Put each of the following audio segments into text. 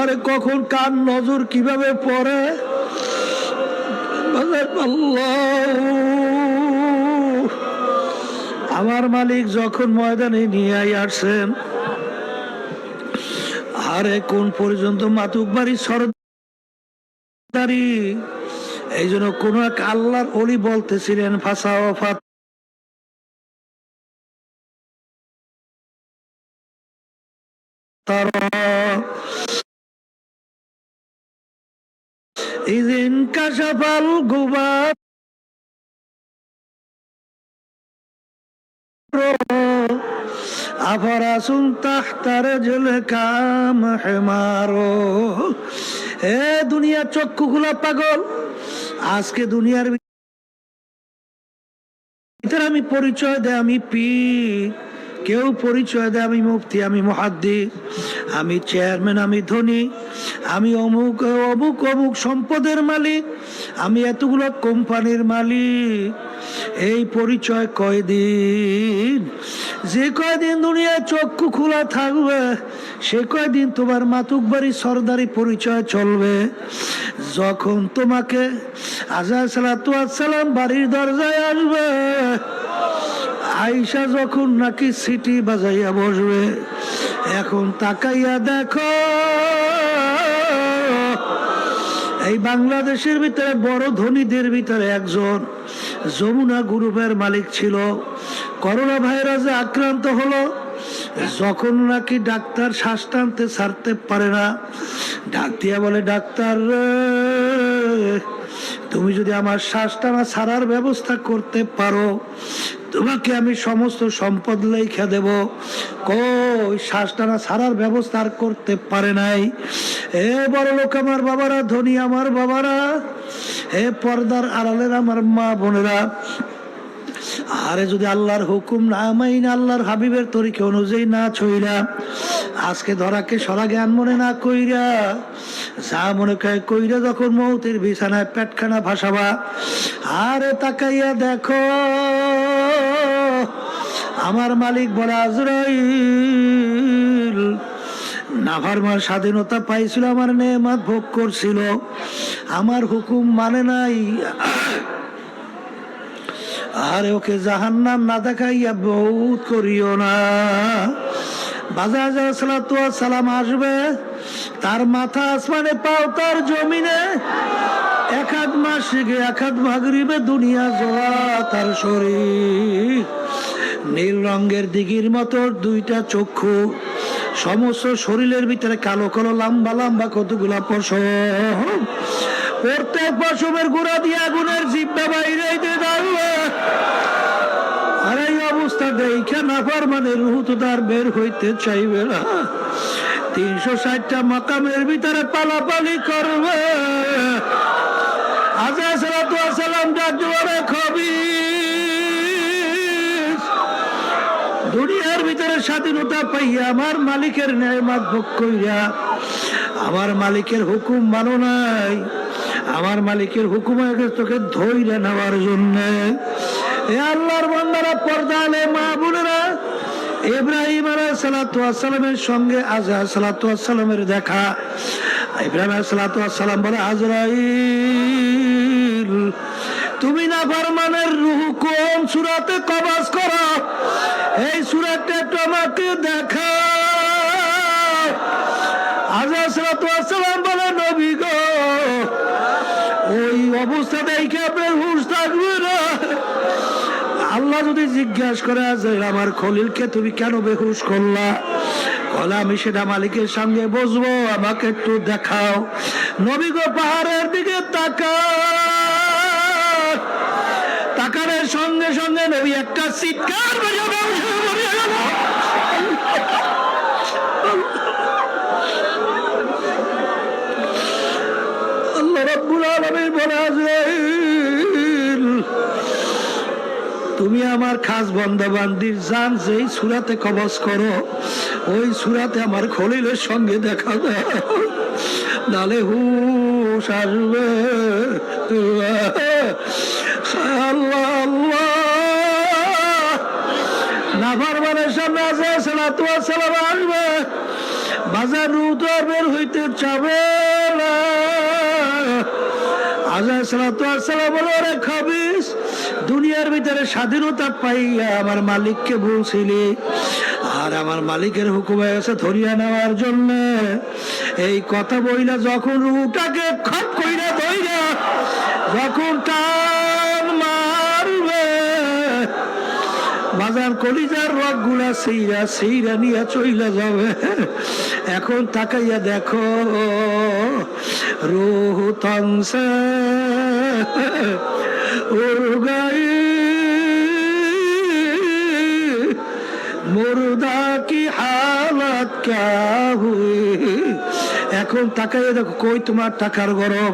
আরে কখন কার নজর কীভাবে পড়ে? আমার মালিক যখন ময়দানে নিয়ে আসছেন আরে কোন পর্যন্ত মাতুক বাড়ি সরদারি? এই জন্য কোন এক আল্লাহর অলি বলতেছিলেন, ফাঁসা ফাত إذ কাশাফাল গুবার আফরাসুন তাহতার জুলকাম হেমারো এ চক্ষু চক্ষুগুলা পাগল, আজকে দুনিয়ার ভিতরে আমি পরিচয় দেয় আমি পীর। কেউ পরিচয় দেয়, আমি মুফতি, আমি মহাদ্দি আমি চেয়ারম্যান, আমি ধনী, আমি অমুক অমুক অমুক সম্পদের মালিক, আমি এতগুলো কোম্পানির মালিক। এই পরিচয় কয়দিন? যে কয়দিন দুনিয়ায় চক্ষু খোলা থাকবে, সে কয়দিন তোমার মাতুক বাড়ি সর্দারি পরিচয় চলবে। যখন তোমাকে আজা সালাম বাড়ির দরজায় আসবে আইসা যখন নাকি সিটি বাজাইয়া বসবে, এখন তাকাইয়া দেখো, এই বাংলাদেশের ভিতরে বড় ধনীদের ভিতরে একজন যমুনা গ্রুপের মালিক ছিল। করোনা ভাইরাসে আক্রান্ত হলো। যখন নাকি ডাক্তার শ্বাস টানতে ছাড়তে পারে না, ডাক দিয়া বলে, ডাক্তার তুমি যদি আমার শ্বাস টানা ছাড়ার ব্যবস্থা করতে পারো তোমাকে আমি সমস্ত সম্পদ লেখা দেব। কই শ্বাস টানা ছাড়ার ব্যবস্থা আর করতে পারে নাই। এ বড় লোক আমার বাবারা, ধনী আমার বাবারা হে পর্দার আড়ালের আমার মা বোনেরা। আরে যদি আল্লাহর হুকুম না মাইন, আল্লাহর হাবিবের তরিকে অনুযায়ী না ছইরা, আজকে ধরাকে সরা জ্ঞান মনে না কইরা, যা মনে করে কইরা যখন মৌতের বিছানায় পেটখানা ভাসাবা, আরে তাকাইয়া দেখো আমার মালিক বলে, আজরাইল নাভারমার স্বাধীনতা পাইছিল, আমার নেমাত ভোগ করছিল। আমার হুকুম মানে নাই। আর ওকে জাহান্নাম না দেখাইয়া বহুত করিও না। বাজার সালাম আসবে। তার মাথা আসমানে, পাও তার জমিনে। এক হাত মাস এক হাত ভাগরিবে দুনিয়া জোড়া তার শরীর। নীল রঙের দিঘির মতো দুইটা চক্ষু। সমস্ত শরীরের ভিতরে কালো কালো, লম্বা লম্বা কতগুলা পশম। প্রত্যেক পশমের গুঁড়া দিয়ে আগুনের জিব্বা বাইরে আর এই অবস্থা দেখে নাফার মানে তার বের হইতে চাইবে না। তিনশো ষাটটা মাকামের ভিতরে পালাপালি করবে। আজা সালাম ডাক জোয়ারে খবি। দুনিয়ার ভিতরে স্বাধীনতা পাইয়া আমার মালিকের ন্যায়মাত ভোগ করিয়া আমার মালিকের হুকুম মানো নাই। আমার মালিকের হুকুম তোকে ধৈর্য নেওয়ার জন্য। এ আল্লাহর বন্দারা পর্দা আলে মা বোনেরা, ইব্রাহিম আলাইসালামের সঙ্গে আজা সালাতামের দেখা। ইব্রাহিম সালাতাম বলে, আজরাইল, তুমি না ফরমানের রুহ সুরাতে কবাস করো। এই সুরাতে আমাকে দেখা। বলে গো, ওই অবস্থা দেখে আপনার হুশ থাকবে না। আল্লাহ যদি জিজ্ঞাসা করে যে আমার খলিলকে তুমি কেন বেহুশ করলা? কলে আমি সেটা মালিকের সঙ্গে বসবো, আমাকে একটু দেখাও। নবী গো পাহাড়ের দিকে তাকা একটা চিৎকার তুমি আমার খাস বন্দাবান্দির জান যেই সুরাতে কবজ করো, ওই সুরাতে আমার খলিলের সঙ্গে দেখা দাও। নালে হুশ আসবে। বের হইতে চাবে দুনিয়ার ভিতরে স্বাধীনতা পাইয়া আমার মালিককে বলছিলি আর আমার মালিকের হুকুমে গেছে ধরিয়া নেওয়ার জন্য। এই কথা বইলা যখন রুটাকে কলিজার রকগুলা সেইরা সেইরা নিয়ে চইলা যাবে। এখন তাকাইয়া দেখো রুহ উর্গাই, মুর্দা কি হালত ক্যা হুই? এখন তাকাইয়া দেখো, কই তোমার টাকার গরম?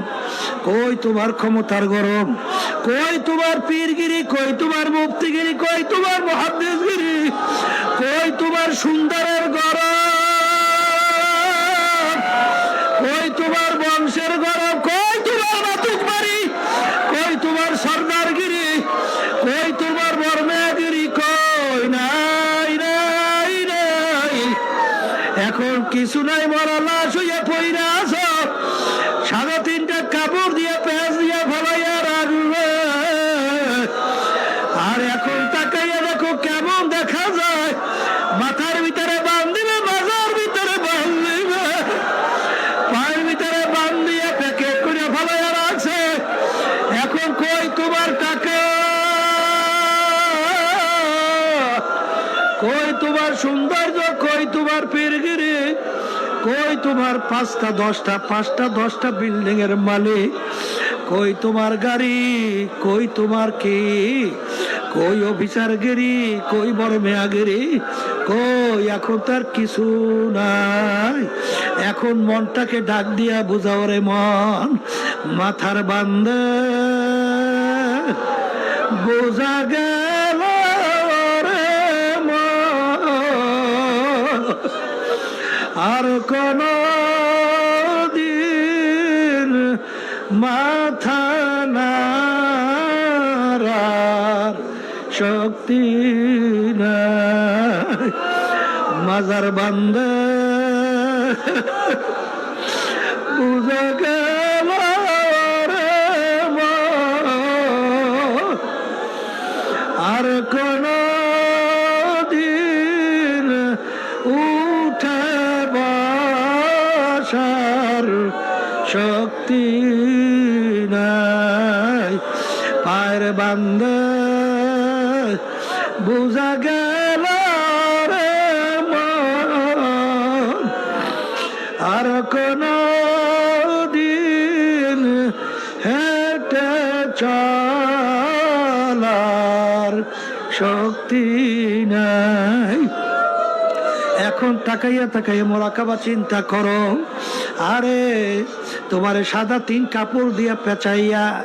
কই তোমার ক্ষমতার গরম? কই তোমার পীরগিরি? কই তোমার মুক্তিগিরি কই তোমার মহাদেশগিরি কই তোমার সুন্দরের গরম কই তোমার বংশের গরম কই তোমার মাতুক বাড়ি? কই তোমার সর্দারগিরি কই তোমার বর্মাগিরি কই নাই নাই নাই। এখন কিছু নাই, মরা লাশ হইয়া পইরা তোমার পাঁচটা, দশটা পাঁচটা, দশটা বিল্ডিং এর মালিক। কই তোমার গাড়ি? কই তোমার কি? কই অফিসার গিরি? কই বড় মেয়াগিরি কই, এখন তার কিছু নাই। এখন মনটাকে ডাক দিয়া বুঝাও রে মন। মাথার বান্দে। বোঝা গেল রে মন। আর কোন মাথা নাড়ার শক্তি নাই। মাজার বান্দে বুঝা গেল রে আর কোন দিন হেঁটে চলার শক্তি নাই। এখন তাকাইয়া তাকাইয়া মোরাকাবা চিন্তা করো। আরে, তোমার সাদা তিন কাপড় দিয়া পেঁচাইয়া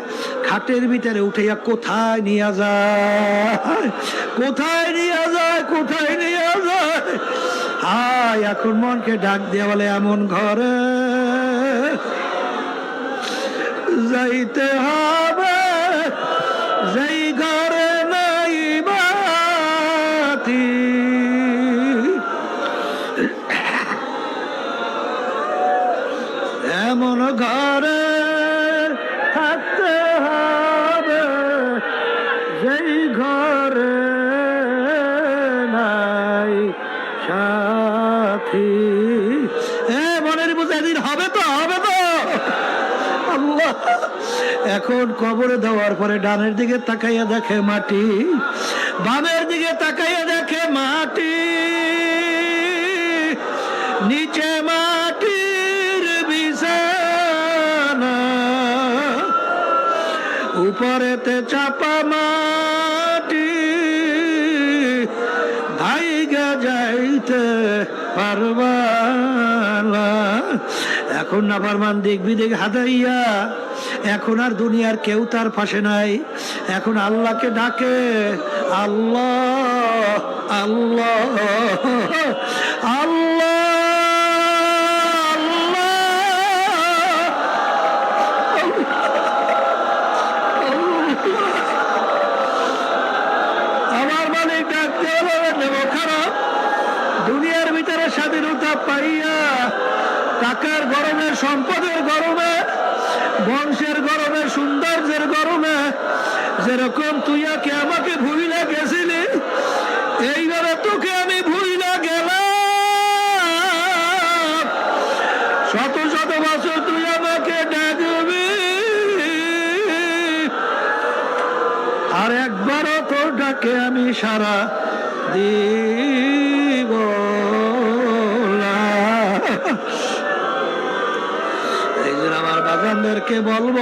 খাটের ভিতরে উঠাইয়া কোথায় নিয়ে যায়? কোথায় নিয়ে যায়? কোথায় নিয়ে যায়? হায়, এখন মনকে ডাক দিয়া বলে, এমন ঘরে যাইতে হবে ডানের দিকে তাকাইয়া দেখে মাটি বামের দিকে তাকাইয়া দেখে মাটি নিচে মাটির বিছানা, উপরেতে চাপা মাটি ভাইগা যাইতে পারবা। এখন না পারমান দিক বিদিক হাতাইয়া এখন আর দুনিয়ার কেউ তার পাশে নাই। এখন আল্লাহকে ডাকে আল্লাহ আল্লাহ। যেরকম তুই আগে আমাকে ভুইলা গেছিলি? এইভাবে তোকে আমি ভুইলা গেলাম। শত শত বছর তুই আমাকে ডাকবি। আর একবারও তোর ডাকে আমি সারা দিব এই জন্য আমার বাগানদেরকে বলব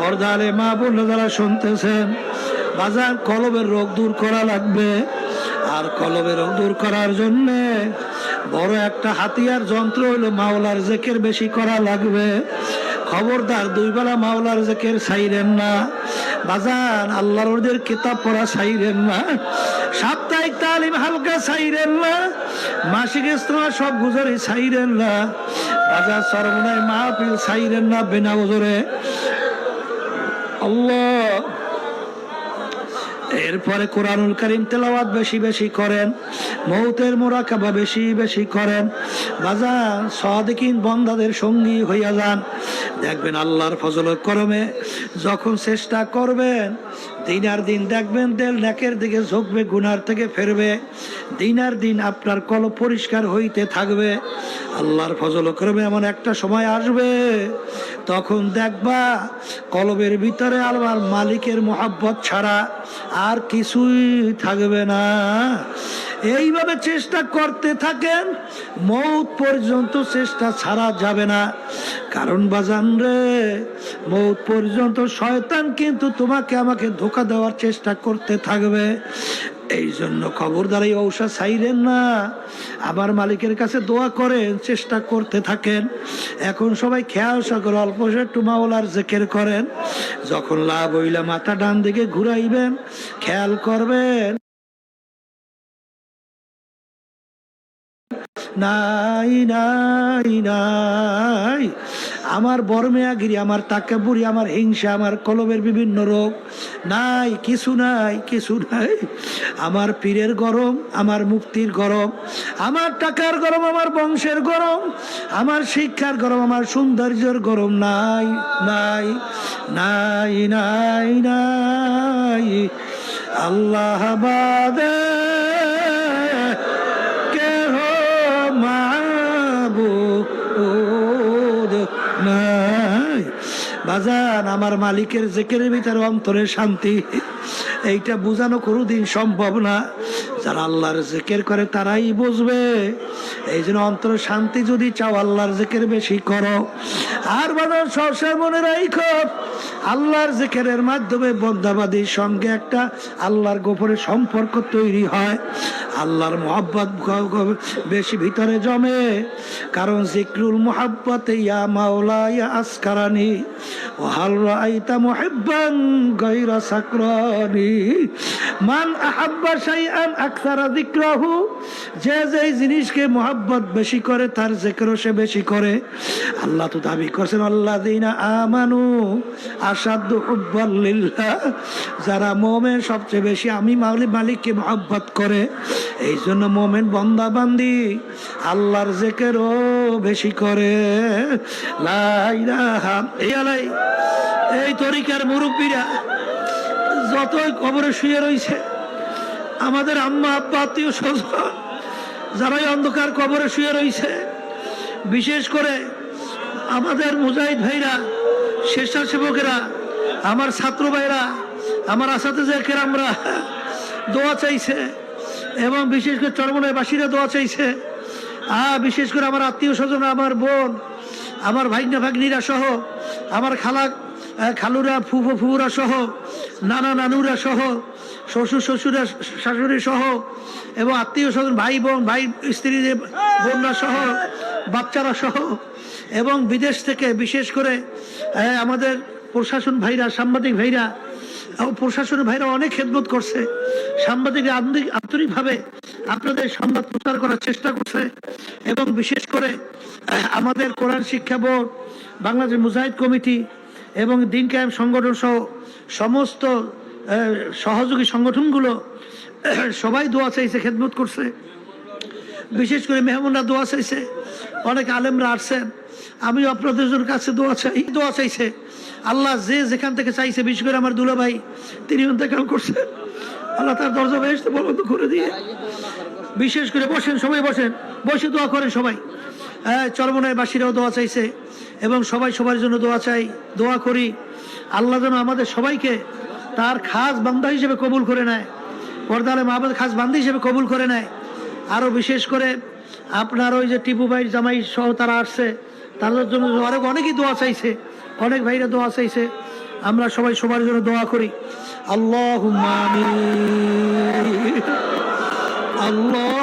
পর্দালে মা বোন যারা শুনতেছেন, বাজার কলবের রোগ দূর করা লাগবে। আর কলবের রোগ দূর করার জন্য বড় একটা হাতিয়ার যন্ত্র হলো মাওলার জেকের বেশি করা লাগবে। খবরদার দুই বেলা মাওলার জেকের ছাইরেন না। বাজান, আল্লাহর ওদের কিতাব পড়া ছাইরেন না। সাপ্তাহিক তালিম হালকা ছাইরেন না। মাসিক ইস্তমা সব গুজরে ছাইরেন না। বাজার সরমনায় মাহফিল ছাইরেন না বিনা ওজরে। আল্লাহ। এরপরে কোরআনুল করিম তেলাওয়াত বেশি বেশি করেন, মৌতের মোরাকাবা বেশি বেশি করেন। বাজা সদিকিন বন্দাদের সঙ্গী হইয়া যান। দেখবেন আল্লাহর ফজল করমে যখন চেষ্টা করবেন দিন আর দিন দেখবেন দেল নাকের দিকে ঝুঁকবে, গুনার থেকে ফেরবে। দিন আর দিন আপনার কল পরিষ্কার হইতে থাকবে। আল্লাহর ফজল করবে এমন একটা সময় আসবে, তখন দেখবা কলবের ভিতরে আল্লাহর মালিকের মোহাব্বত ছাড়া আর কিছুই থাকবে না। এইভাবে চেষ্টা করতে থাকেন, মৌত পর্যন্ত চেষ্টা ছাড়া যাবে না। কারণ বাজান রে, মৌত পর্যন্ত শয়তান কিন্তু তোমাকে আমাকে ধোকা দেওয়ার চেষ্টা করতে থাকবে। এই জন্য খবরদার এই ঔষধ চাইলেন না। আবার মালিকের কাছে দোয়া করেন, চেষ্টা করতে থাকেন। এখন সবাই খেয়াল সকল, অল্প একটু মাওলার জেকের করেন। যখন লাভ হইলে মাথা ডান দিকে ঘুরাইবেন, খেয়াল করবেন। নাই নাই নাই। আমার বর্মেয়াগিরি, আমার তাকাবুরি, আমার হিংসা, আমার কলমের বিভিন্ন রোগ। নাই, কিছু নাই কিছু নাই। আমার পীরের গরম, আমার মুক্তির গরম। আমার টাকার গরম, আমার বংশের গরম। আমার শিক্ষার গরম, আমার সৌন্দর্যের গরম। নাই নাই নাই নাই নাই। আল্লাহ বাজান, আমার মালিকের জেকের ভিতরে অন্তরে শান্তি। এইটা বোঝানো কোনোদিন সম্ভব না। যারা আল্লাহর জেকের করে, তারাই বুঝবে। এই জন্য অন্তরে শান্তি যদি চাও, আল্লাহর জেকের বেশি করো। আর বাজার সবসময় মনে রাখো আল্লাহর জেকেরের মাধ্যমে বন্দাবাদীর সঙ্গে একটা আল্লাহর গোপরে সম্পর্ক তৈরি হয়। আল্লাহর মোহাব্বত বেশি ভিতরে জমে। কারণ জিক্রুল মোহাব্বত ইয়া মাওলা, ইয়া আসকারানি ও হাল রাইতা মুহিব্বান গায়রা সাকরানি, মান আহাব্বা শাইআন আকসারা যিকরাহু, যে যে জিনিসকে মোহাব্বত বেশি করে, তার জিক্র সে বেশি করে। আল্লাহ তো দাবি করছেন আল্লাহ দিনা আমানু আসাদ্দু হুব্বাল লিল্লাহ, যারা মোমেন সবচেয়ে বেশি আমি মালিককে মোহাব্বত করে। এই জন্য মোমেন বন্দা বান্দি আল্লাহর জেকেরও বেশি করে। লা ইলাহা এই এই তরিকার মুরব্বীরা যতই কবরে শুয়ে রয়েছে আমাদের আম্মা, আব্বা, আত্মীয় স্বজন যারাই অন্ধকার কবরে শুয়ে রয়েছে বিশেষ করে আমাদের মুজাহিদ ভাইরা, স্বেচ্ছাসেবকেরা, আমার ছাত্র ভাইরা, আমার আসাতে যে কেরামরা, দোয়া চাইছে এবং বিশেষ করে চরমনের বাসীরা দোয়া চাইছে। আহ বিশেষ করে আমার আত্মীয় স্বজন, আমার বোন, আমার ভাগ্না ভাগ্নিরা সহ, আমার খালা খালুরা, ফুফো, ফুফুরা সহ, নানা নানুরা সহ, শ্বশুর, শ্বশুরা, শাশুড়ি সহ, এবং আত্মীয় স্বজন, ভাই, বোন, ভাই, স্ত্রী, বোনরা সহ, বাচ্চারা সহ, এবং বিদেশ থেকে বিশেষ করে আমাদের প্রশাসন ভাইরা, সাংবাদিক ভাইরা প্রশাসনের ভাইরা অনেক খেদমত করছে। সাংবাদিক আন্তরিক- আন্তরিকভাবে আপনাদের সংবাদ প্রচার করার চেষ্টা করছে এবং বিশেষ করে আমাদের কোরআন শিক্ষা বোর্ড, বাংলাদেশ মুজাহিদ কমিটি এবং দিন কায়েম সংগঠন সহ সমস্ত সহযোগী সংগঠনগুলো সবাই দোয়া চাইছে, খেদমত করছে। বিশেষ করে মেহমানরা দোয়া চাইছে। অনেক আলেমরা আসছেন। আমি আপনাদের কাছে দোয়া চাই দোয়া চাইছে। আল্লাহ যে যেখান থেকে চাইছে, বিশেষ করে আমার দুলা ভাই তিনি ইন্তেকাল করছেন আল্লাহ তার দরজা বেসতে বন্ধ করে দিয়ে। বিশেষ করে বসেন, সবাই বসেন। বসে দোয়া করেন সবাই। হ্যাঁ চরমনের বাসীরাও দোয়া চাইছে এবং সবাই সবার জন্য দোয়া চাই, দোয়া করি। আল্লাহ যেন আমাদের সবাইকে তার খাস বান্ধা হিসেবে কবুল করে নেয় পর্দালে মাহবুদ খাস বান্দা হিসেবে কবুল করে নেয়। আরও বিশেষ করে আপনার ওই যে টিপু ভাই জামাই সহ তারা আসছে, তাদের জন্য অনেক অনেকেই দোয়া চাইছে। অনেক ভাইরা দোয়া চাইছে। আমরা সবাই সবার জন্য দোয়া করি। আল্লাহ আল্লাহ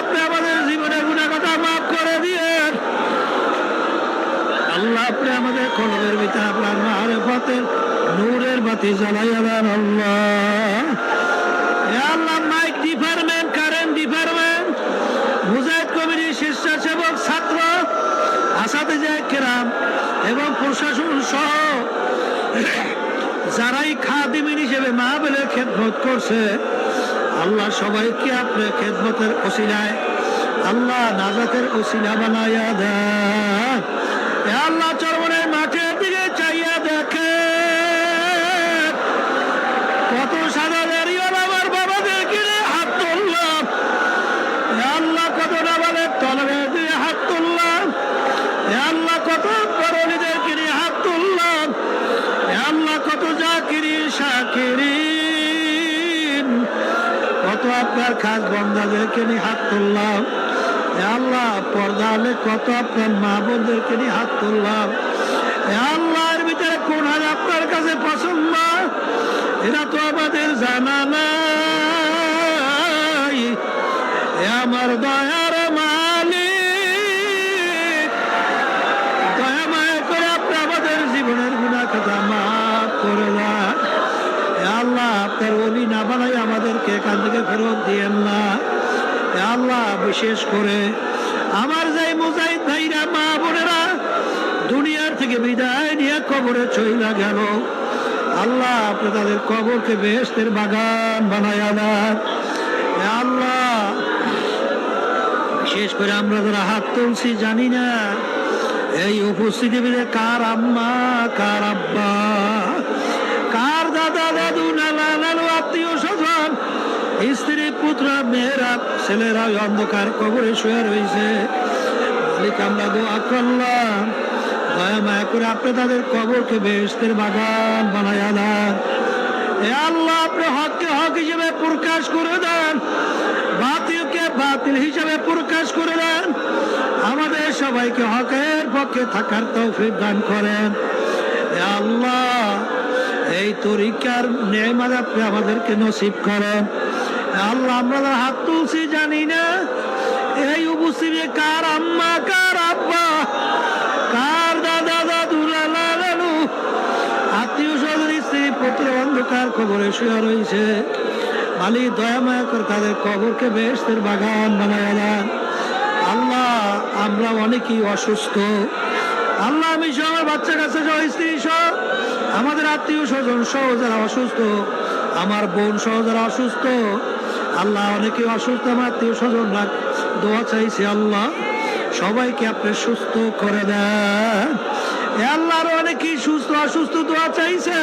আপনি আমাদের জীবনের গুণা মাফ করে দিয়েন। আল্লাহ আপনি আমাদের কলমের ভিতরে আপনার মারেফতের নূরের বাতি জ্বালাইয়া দেন Allah. Allah mike department, current department, মুজাহিদ কমিটির স্বেচ্ছাসেবক ছাত্র, আসাদে যায় কেরাম এবং প্রশাসন সহ যারাই খাদিমিন হিসেবে মাহবেলের খেদমত করছে আল্লাহ সবাইকে আপনার খেদমতের ওসিলায় আল্লাহ নাজাতের ওসিলা বানায় আল্লাহ চল আল্লাহ চরমনের মাঠের দিকে চাইয়া দেখে কত সাদা দাঁড়িয়ে আমার বাবাদের কিনে হাত তুললাম এ আল্লাহ কত নাবালের তলবের দিয়ে হাত তুললাম এ আল্লাহ কত বরণীদের কিনে হাত তুললাম এ আল্লাহ কত জাকিরি শাকিরিন কত আপনার খাস বন্ধাদেরকে নিয়ে হাত তুললাম এ আল্লাহ পর্দা হলে কত আপনার মা বোনদেরকে নিয়ে হাত তুললাম। আল্লাহর ভিতরে কোন হাল আপনার কাছে পছন্দ? এটা তো আমাদের জানা নাই। আমার দয়ার মালিক। দয়া মায়া করে আপনি আমাদের জীবনের গুণা কথা মাফ করে দেন। আল্লাহ, আপনার ওলি না বানাই আমাদেরকে এখান থেকে ফেরত দিয়েন না। আল্লাহ, বিশেষ করে আমার মুজাহিদ ভাইরা মা বোনেরা, দুনিয়ার থেকে বিদায় নিয়ে কবরে চইলা গেল। আল্লাহ আপনি তাদের কবরকে বেহেস্তের বাগান বানায় দেন। আল্লাহ, বিশেষ করে আমরা যারা হাত তুলছি জানি না, এই উপস্থিতি মিলে কার আম্মা, কার আব্বা, কার দাদা, দাদু, নানা, নানু, আত্মীয় স্বজন, স্ত্রী, পুত্র, মেয়েরা, ছেলেরা অন্ধকার কবরে শুয়ে রয়েছে মালিক, আমরা দোয়া করলাম। দয়া মায়া করে আপনি তাদের কবরকে বেহেস্তের বাগান বানায়া দেন এ আল্লাহ, আপনি হককে হক হিসেবে প্রকাশ করে দেন। বাতিলকে বাতিল হিসেবে প্রকাশ করে দেন। আমাদের সবাইকে হকের পক্ষে থাকার তৌফিক দান করেন। এ আল্লাহ, এই তরিকার নেমাজ আপনি আমাদেরকে নসিব করেন। আল্লাহ, আমরা হাত তুলছি, জানি না। এই কার আম্মা, কার আব্বা? কার দাদা, দাদু লালা আত্মীয় স্বজন, স্ত্রী, পুত্র, অন্ধকার কবরে শুয়ে রয়েছে। মালি দয়া মায়া করে তাদের কবরকে বেহেস্তের বাগান বানায় দেন আল্লাহ, আমরা অনেকেই অসুস্থ। আল্লাহ, আমি সহ, আমার বাচ্চা কাছে সহ, স্ত্রী সহ, আমাদের আত্মীয় স্বজন সহ যারা অসুস্থ, আমার বোন সহ যারা অসুস্থ, আল্লাহ অনেকে অসুস্থ, আমার আত্মীয় স্বজন দোয়া চাইছে আল্লাহ। সবাইকে আপনি সুস্থ করে দেন। আল্লাহর অনেকেই সুস্থ অসুস্থ দোয়া চাইছে।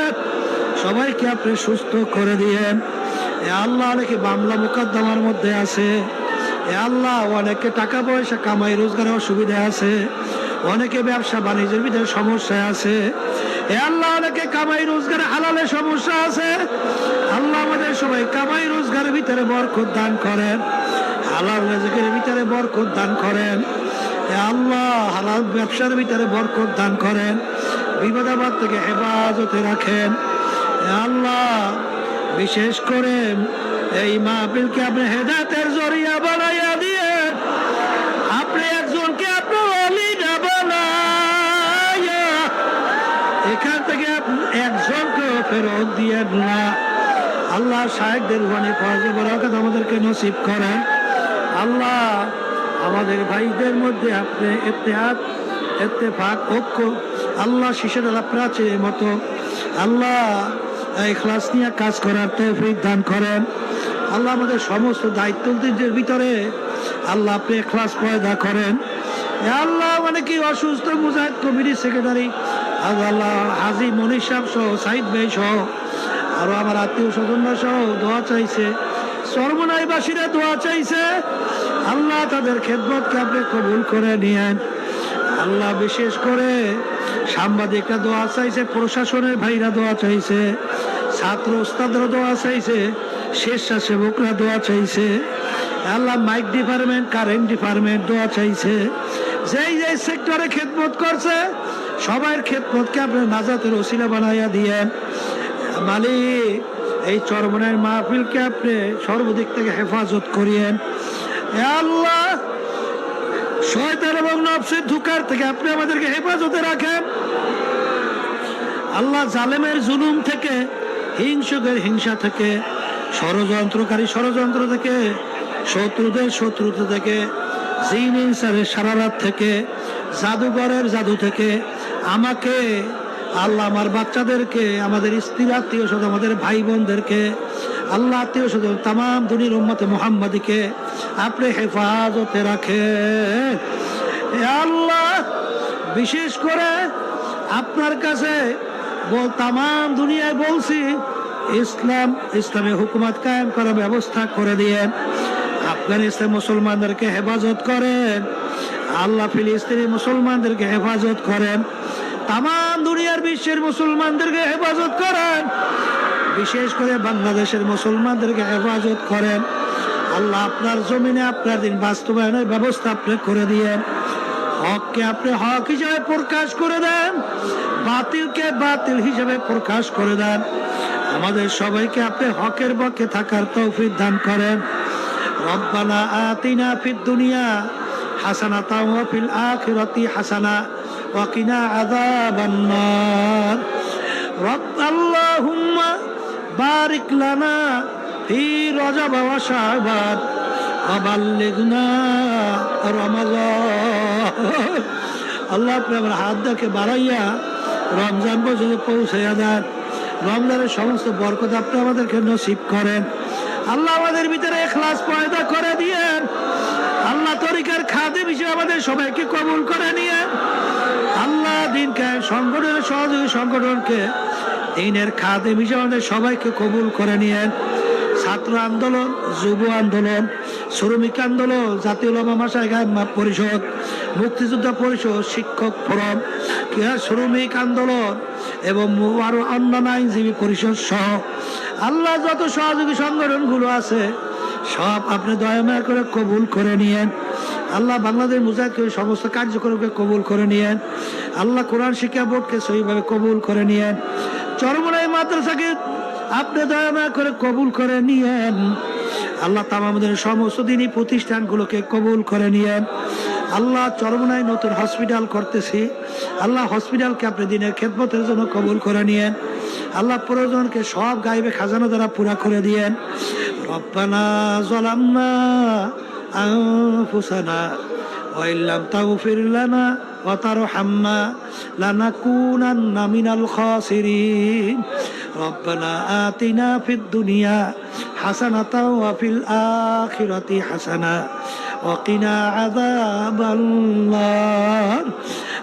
সবাইকে আপনি সুস্থ করে দিয়েন। আল্লাহ অনেকে মামলা মোকদ্দমার মধ্যে আছে। আল্লাহ অনেকে টাকা পয়সা কামাই রোজগারের অসুবিধা আছে। অনেকে ব্যবসা বাণিজ্যের ভিতরে সমস্যা আছে। এ আল্লাহ অনেকে কামাই রোজগারে হালালে সমস্যা আছে। আল্লাহ আমাদের সবাই কামাই রোজগারের ভিতরে বরকত দান করেন। হালাল রেজেকের ভিতরে বরকত দান করেন। আল্লাহ, হালাল ব্যবসার ভিতরে বরকত দান করেন। বিপদাবাদ থেকে হেফাজতে রাখেন। আল্লাহ, বিশেষ করে এই মাহফিলকে আপনি হেদাতের জরিয়া বানাইয়া দিয়ে আপনি একজনকে আপনার অলি না বানাইয়া এখান থেকে আপনি একজনকে ফেরত দিয়ে না। আল্লাহ শাহেকদের ওখানে ফজে বরাকাত আমাদেরকে নসিব করেন। আল্লাহ, আমাদের ভাইদের মধ্যে আপনি এতেহাত, এত্তেফাক, ঐক্য, আল্লাহ শিশের প্রাচীর মতো আল্লাহ এই ক্লাস নিয়ে কাজ করার তৌফিক দান করেন। আল্লাহ আমাদের সমস্ত দায়িত্বদের ভিতরে আল্লাহ আপনি ক্লাস পয়দা করেন। আল্লাহ মানে কি? অসুস্থ মুজাহিদ কমিটির সেক্রেটারি আল্লাহ হাজি মনির সাহেব সহ, সাইদ ভাই সহ আরও আমার আত্মীয় স্বজনরা সহ দোয়া চাইছে। সর্বনাইবাসীরা দোয়া চাইছে। আল্লাহ তাদের খেদমতকে আপনি কবুল করে নিয়েন। আল্লাহ বিশেষ করে সাংবাদিকরা দোয়া চাইছে, প্রশাসনের ভাইরা দোয়া চাইছে, ছাত্র ওস্তাদরা দোয়া চাইছে, স্বেচ্ছাসেবকরা দোয়া চাইছে, Allah mike department, current department দোয়া চাইছে। যেই যেই সেক্টরে খেদমত করছে সবার খেদমতকে আপনি নাজাতের ওসিলা বানাইয়া দিয়েন। মালিক এই চরমনের মাহফিলকে আপনি সর্বদিক থেকে হেফাজত করিয়েন। আল্লাহ, শয়তান এবং নফসের ধুকার থেকে আপনি আমাদেরকে হেফাজতে রাখেন। আল্লাহ জালেমের জুলুম থেকে, হিংসুকের হিংসা থেকে, ষড়যন্ত্রকারী ষড়যন্ত্র থেকে, শত্রুদের শত্রুতা থেকে, জিন ইনসারের সারারাত থেকে, জাদুঘরের জাদু থেকে, আমাকে আল্লাহ আমার বাচ্চাদেরকে, আমাদের স্ত্রী, আত্মীয় স্বজন, আমাদের ভাই বোনদেরকে, আল্লাহ আত্মীয় স্বজন তাম দুনির উম্মতে মোহাম্মদীকে আপনি হেফাজতে রাখেন। আল্লাহ, বিশেষ করে আপনার কাছে তাম দুনিয়ায় বলছি, ইসলাম, ইসলামী হুকুমত কায়েম করার ব্যবস্থা করে দিয়েন। আফগানিস্তান মুসলমানদেরকে হেফাজত করেন। আল্লাহ ফিলিস্তিনি মুসলমানদেরকে হেফাজত করেন। তাম দুনিয়ার বিশ্বের মুসলমানদেরকে হেফাজত করেন। বিশেষ করে বাংলাদেশের মুসলমানদেরকে হেফাজত করেন। আল্লাহ আপনার জমিনে আপনার দিন বাস্তবায়নের ব্যবস্থা আপনি করে দিয়েন। হককে আপনি হক হিসাবে প্রকাশ করে দেন। বাতিলকে বাতিল হিসাবে প্রকাশ করে দেন। আমাদের সবাইকে আপনি হকের পক্ষে থাকার তৌফিক দান করেন। রব্বানা আতিনা ফিদ দুনিয়া হাসানাতা ওয়া ফিল আখিরাতি হাসানা। ওয়া কিনা আযাবান নার রব আল্লাহুম্মা বারিক লানা ফি রজব ওয়া শাবান وبلغنا رمضان আল্লাহ আপনি আমার হাত দেখে বাড়াইয়া রমজান পর্যন্ত পৌঁছাইয়া দেন রমজানের সমস্ত বরকত আপনি আমাদেরকে নসিব করেন আল্লাহ আমাদের ভিতরে এখলাস পয়দা করে দিয়েন আল্লাহ তরিকার খাদে হিসেবে আমাদের সবাইকে কবুল করে নিয়ে আল্লাহ দিনকে সংগঠনের সহযোগী সংগঠনকে দিনের খাদে হিসেবে আমাদের সবাইকে কবুল করে নিয়েন। ছাত্র আন্দোলন, যুব আন্দোলন, শ্রমিক আন্দোলন, জাতীয় মাসায় পরিষদ, মুক্তিযোদ্ধা পরিষদ, শিক্ষক ফোরাম, ক্রীড়া শ্রমিক আন্দোলন এবং আরও অন্যান্য আইনজীবী পরিষদ সহ আল্লাহ যত সহযোগী সংগঠনগুলো আছে, সব আপনি দয়াময় করে কবুল করে নিয়েন। আল্লাহ বাংলাদেশ মুজাহিদকে সমস্ত কার্যক্রমকে কবুল করে নিয়েন। আল্লাহ কোরআন শিক্ষা বোর্ডকে সহিভাবে কবুল করে নিয়েন। চরমনাই মাদ্রাসাকে আপনি দয়াময় করে কবুল করে নিয়েন। আল্লাহ তাম আমাদের সমস্ত দিনই প্রতিষ্ঠানগুলোকে কবুল করে নিয়েন। আল্লাহ চরমনায় নতুন হসপিটাল করতেছি। আল্লাহ হসপিটালকে আপনি দিনের খেদমতের জন্য কবুল করে নিয়েন। আল্লাহ প্রয়োজনকে সব গাইবে খাজানা দ্বারা পুরা করে দিয়েন। রব্বানা জলাম্না আনফুসানা وإن لم تغفر لنا وترحمنا لنكونن من الخاسرين. ربنا آتنا في الدنيا حسنة وفي الآخرة حسنة وقنا عذاب النار.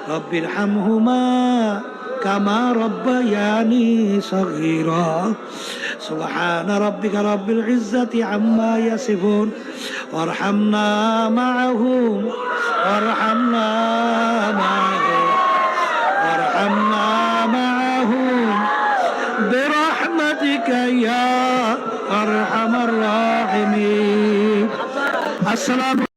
رب ارحمهما كما ربياني صغيرا. سبحان ربك رب العزة عما يصفون. وارحمنا معه وارحمنا معه وارحمنا معه. برحمتك يا أرحم الراحمين. السلام